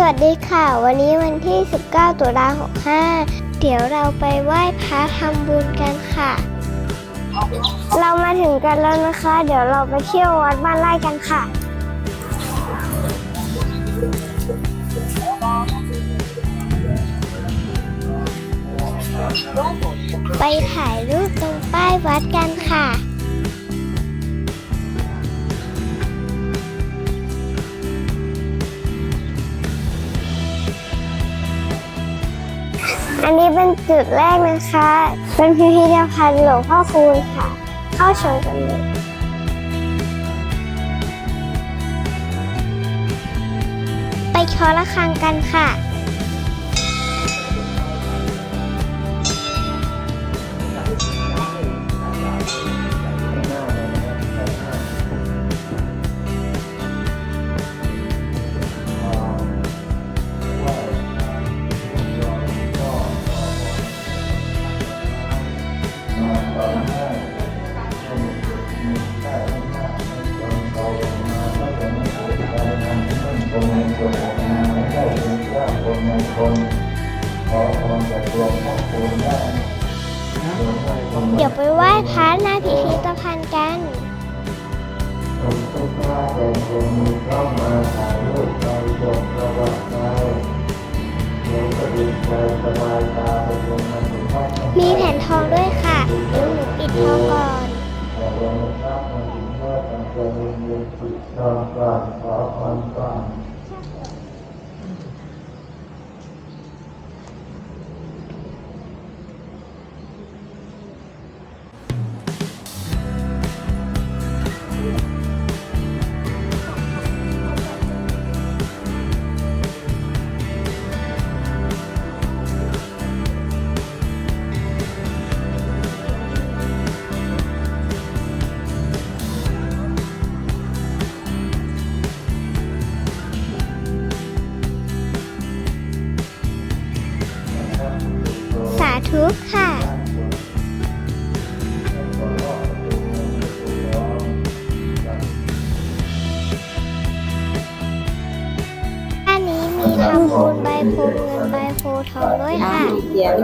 สวัสดีค่ะ วันนี้วันที่ 19 ตุลา65 เดี๋ยวเราไปไหว้พระทำบุญกันค่ะ เรามาถึงกันแล้วนะคะ เดี๋ยวเราไปเที่ยววัดบ้านไร่กันค่ะ ไปถ่ายรูปตรงป้ายวัดกันค่ะ อันนี้เป็นจุดแรกนะคะ เป็นพิพิธภัณฑ์หลวงพ่อคูณค่ะ เข้าชมกันเลยไปชอละครังกันค่ะ เดี๋ยวไปไหว้พระหน้าพิพิธภัณฑ์กันมีแผ่นทองด้วยค่ะเดี๋ยวหนูปิดทองก่อนส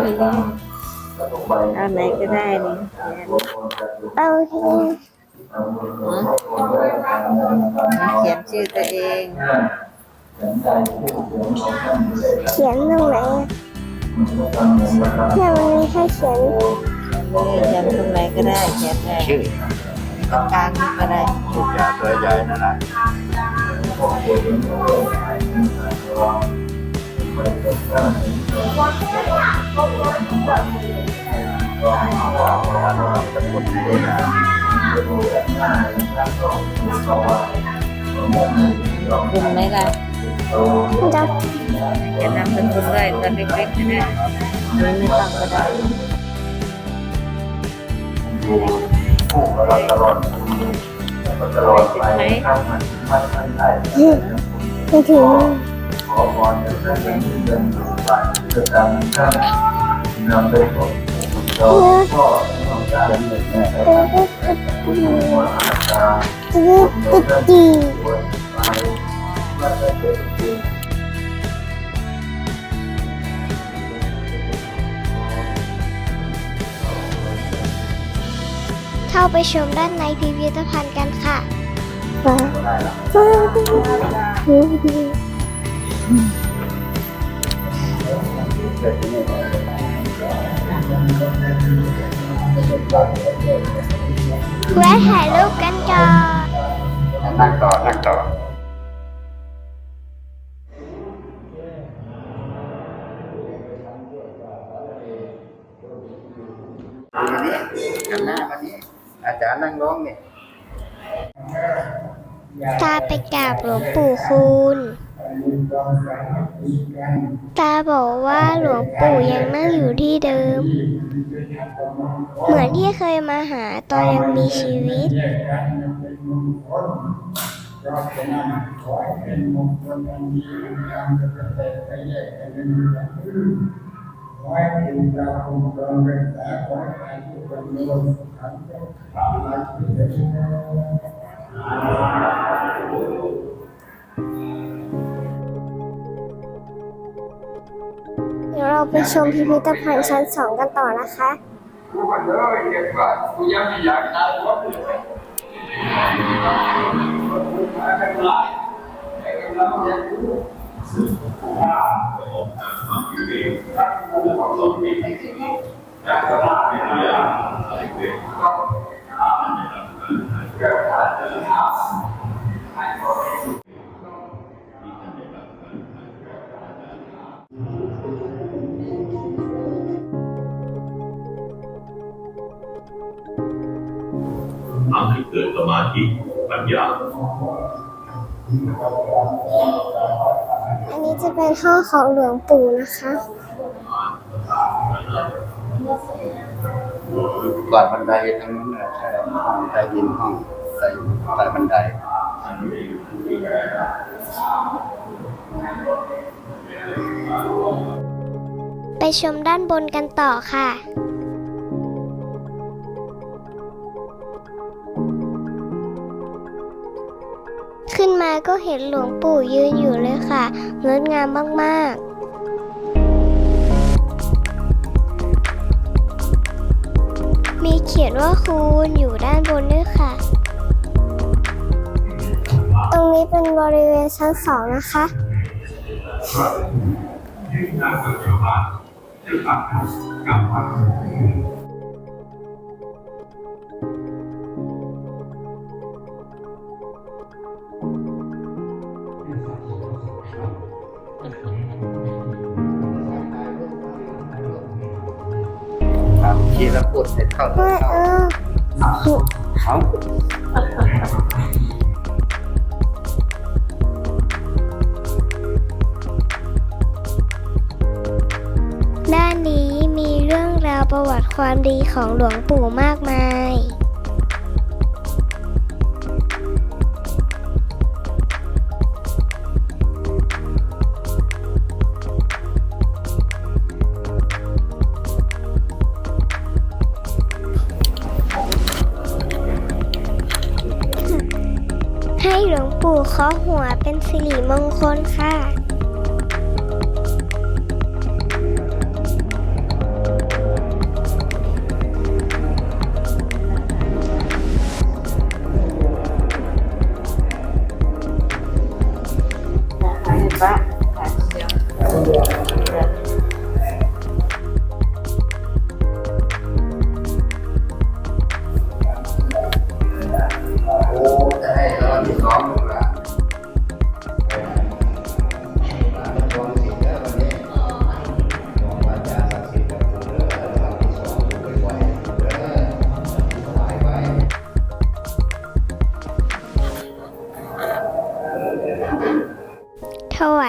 เขียนไปเลยเอาไหนก็ได้นี่เอาที่เขียนชื่อตัวเอง เขียนตรงไหนอะเนี่ยมันมีให้เขียนนี่เขียนตรงไหนก็ได้เขียนได้ชื่อตรงกลางนี่ก็ได้ลูกยาตัวใหญ่นั่นแหละ บุญไหมล่ะจ้ย่านำเป็นบุญด้วยตอนเล็กๆนะไม่ต้องก็ได้ตลอดตลอดไปไม่ถึง ต้องก็ได้ไม่ถึงตีเข้าไปชมด้านในพิพิธภัณฑ์กันค่ะแวะถ่ายรูปกันก่อนนั่งต่อ นั่งต่อกันนะอาจารย์นั่งร้องเนี่ยตาไปกราบหลวงปู่คูณ ตาบอกว่าหลวงปู่ยังนั่งอยู่ที่เดิม เหมือนที่เคยมาหาตอนยังมีชีวิตเพ เราไปชมพิพิธภัณฑ์ชั้นสองกันต่อนะคะ เกิดสมาธิปัญญา อันนี้จะเป็นห้องของหลวงปู่นะคะก่อนบันไดทั้งนั้นเลยใช่ห้องใต้ดินห้องใต้ใต้บันไดไปชมด้านบนกันต่อค่ะ ก็เห็นหลวงปู่ยืนอยู่เลยค่ะ งดงามมาก ๆมีเขียนว่าคูณอยู่ด้านบนด้วยค่ะ ตรงนี้เป็นบริเวณชั้นสองนะคะครับ ที่เราพูดเสร็จเข้าเออเออเขาด้านนี้มีเรื่องราวประวัติความดีของหลวงปู่มากมาย ให้หลวงปู่เคาะหัวเป็นสิริมงคลค่ะ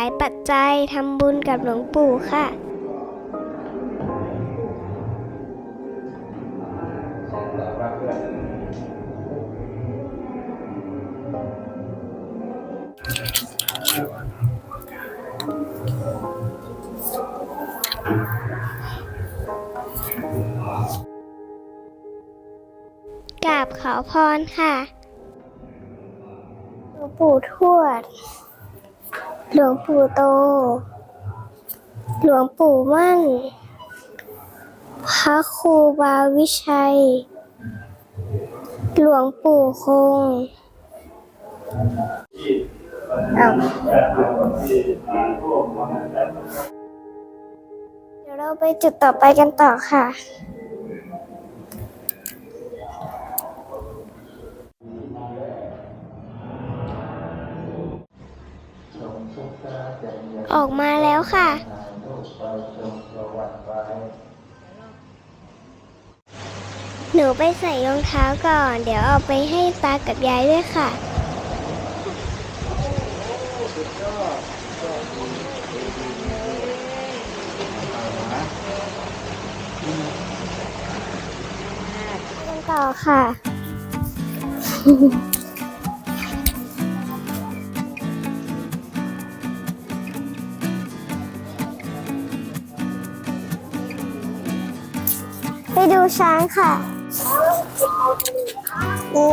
ายปัจจัยทำบุญกับหลวงปู่ค่ะ กราบขอพรค่ะ หลวงปู่ทวด หลวงปู่โต หลวงปู่มั่น พระครูบาวิชัย หลวงปู่คงเอาเดี๋ยวเราไปจุดต่อไปกันต่อค่ะ ออกมาแล้วค่ะ หนูไปใส่รองเท้าก่อน เดี๋ยวเอาไปให้ตากับยายด้วยค่ะ กันต่อค่ะ ดูช้างค่ะนี่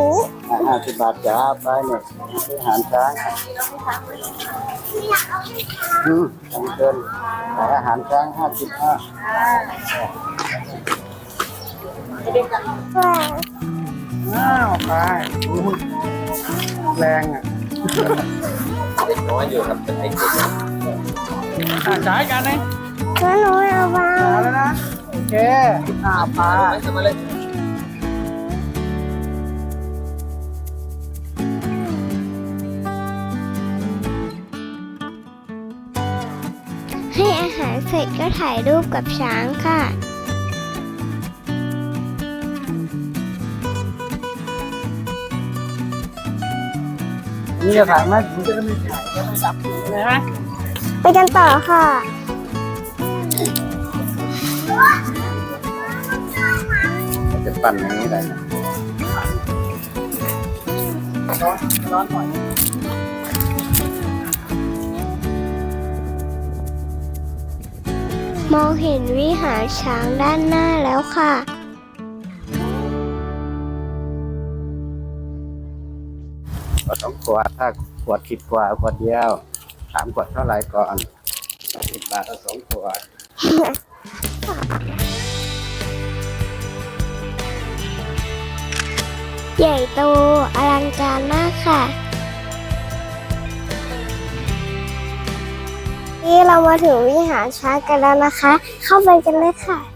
ห้าสิบบาทจ้าไปเนี่ยซื้ออาหารช้างอืมสองเกินขายอาหารช้างห้าสิบห้าว้าวอ้าวไปแรงอะเด็กน้อยอยู่ครับเป็นไอ้เด็กอะจ่ายกันนะแล้วหนูเอาวางเอาแล้วนะ โอเค อ่าไปทำมาเลยให้อาหารเสร็จก็ถ่ายรูปกับช้างค่ะนี่จะถ่ายไหมผมจะไม่ถ่ายจะไม่จับเลยไหมไปกันต่อค่ะ จะปั่นอย่างนี้ได้นะร้อนร้อนหน่อยมองเห็นวิหารช้างด้านหน้าแล้วค่ะขวดสองขวดถ้าขวดคิดกว่าขวดเดียวถามขวดเท่าไหร่ก่อนสิบบาทเอาสองขวด ใหญ่โตอลังการมากค่ะ นี่เรามาถึงวิหารช้างกันแล้วนะคะ เข้าไปกันเลยค่ะ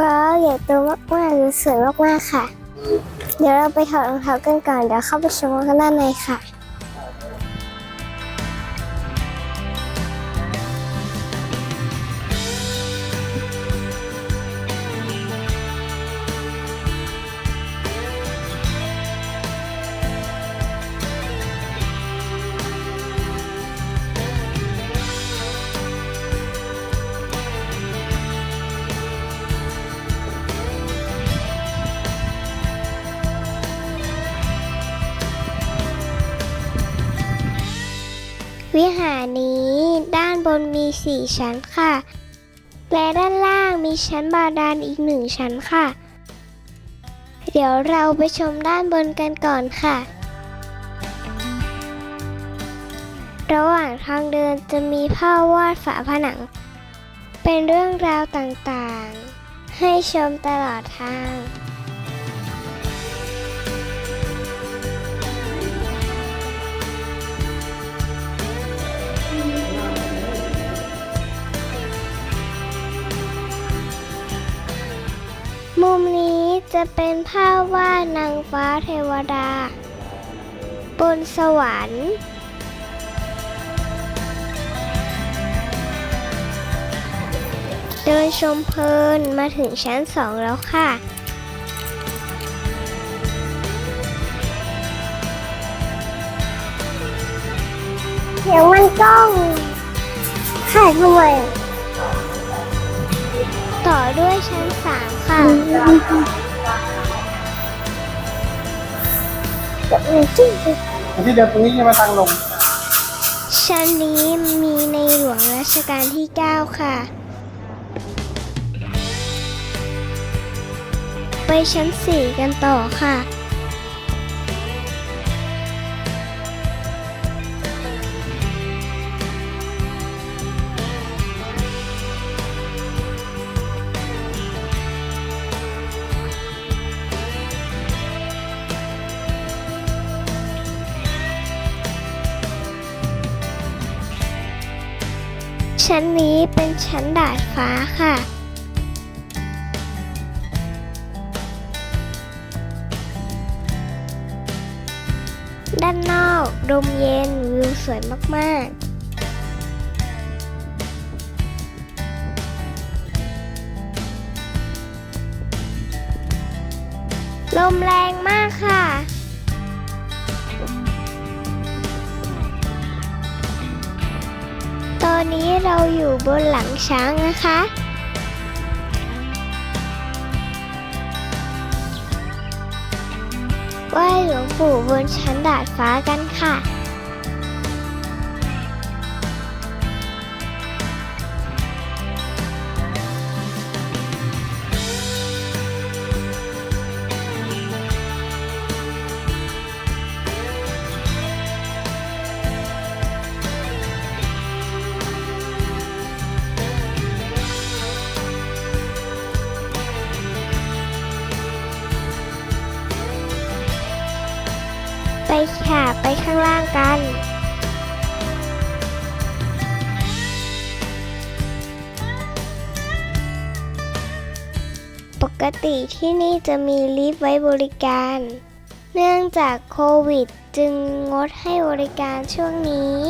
ว้าวใหญ่โตมากๆเลยสวยมากๆค่ะ เดี๋ยวเราไปถอดรองเท้ากันก่อนเดี๋ยวเข้าไปชมกันด้านในค่ะ วิหารนี้ด้านบนมีสี่ชั้นค่ะ และด้านล่างมีชั้นบาดาลอีกหนึ่งชั้นค่ะ เดี๋ยวเราไปชมด้านบนกันก่อนค่ะ ระหว่างทางเดินจะมีภาพวาดฝาผนัง เป็นเรื่องราวต่างๆ ให้ชมตลอดทาง เป็นภาพวาดนางฟ้าเทวดา บนสวรรค์เดินชมเพลินมาถึงชั้นสองแล้วค่ะ เดี๋ยวมันกล้องถ่ายทำไมต่อด้วยชั้นสามค่ะ จะมีจิ้งจกที่เดินตรงนี้จะมาทางลง ชั้นนี้มีในหลวงรัชกาลที่ 9 ค่ะ ไปชั้น 4 กันต่อค่ะ ชั้นนี้เป็นชั้นดาดฟ้าค่ะ ด้านนอกลมเย็นวิวสวยมากๆลมแรงมากค่ะ อนนี้เราอยู่บนหลังช้างนะคะ ไหว้หลวงปู่บนชั้นดาดฟ้ากันค่ะ ข้างล่างกัน ปกติที่นี่จะมีลิฟต์ไว้บริการ เนื่องจากโควิด จึงงดให้บริการช่วงนี้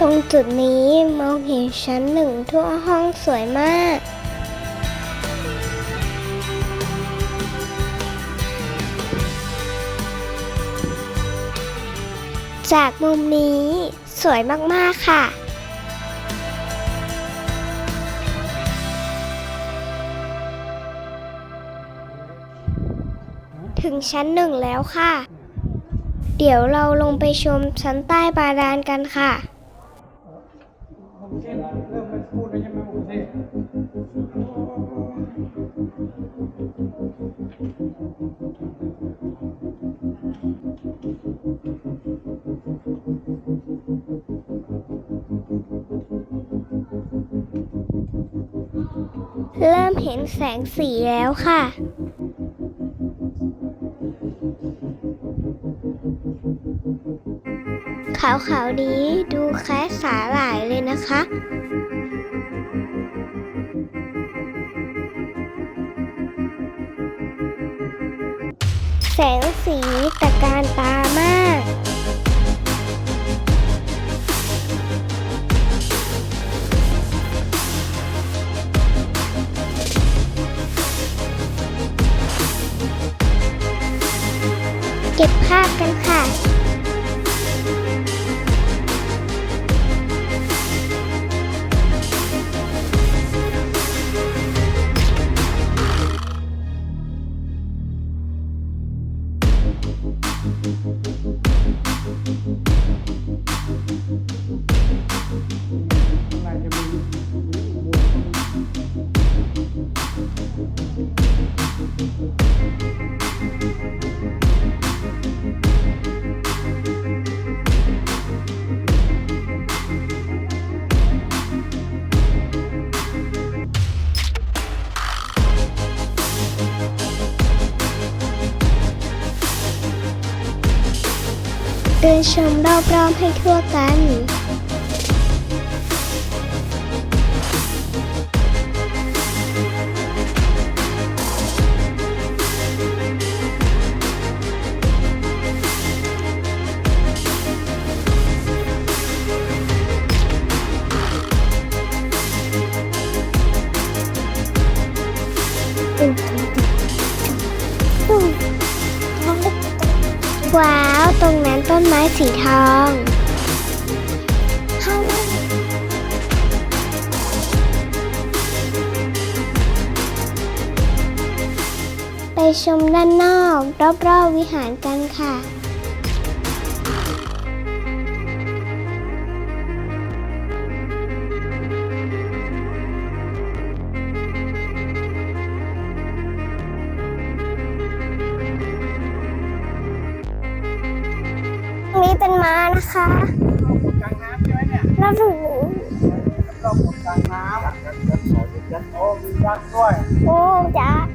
ตรงจุดนี้มองเห็นชั้นหนึ่งทั่วห้องสวยมาก จากมุมนี้สวยมาก ๆ ค่ะ ถึงชั้นหนึ่งแล้วค่ะ เดี๋ยวเราลงไปชมชั้นใต้บาดาลกันค่ะ เริ่มเห็นแสงสีแล้วค่ะ ขาวๆนี้ดูคล้ายสาหร่ายเลยนะคะ แสงสีตะการตามาก เก็บภาพกันค่ะ เดินชมรอบๆให้ทั่วกัน ว้าว ตรงนั้นต้นไม้สีทอง ไปชมด้านนอก รอบๆวิหารกันค่ะ ด้ว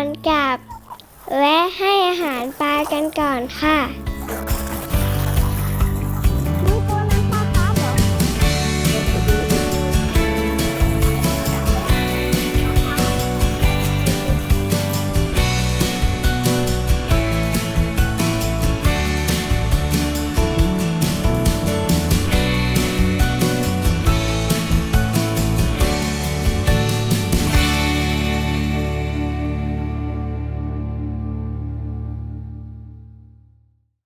อนกลับ และให้อาหารปลากันก่อนค่ะ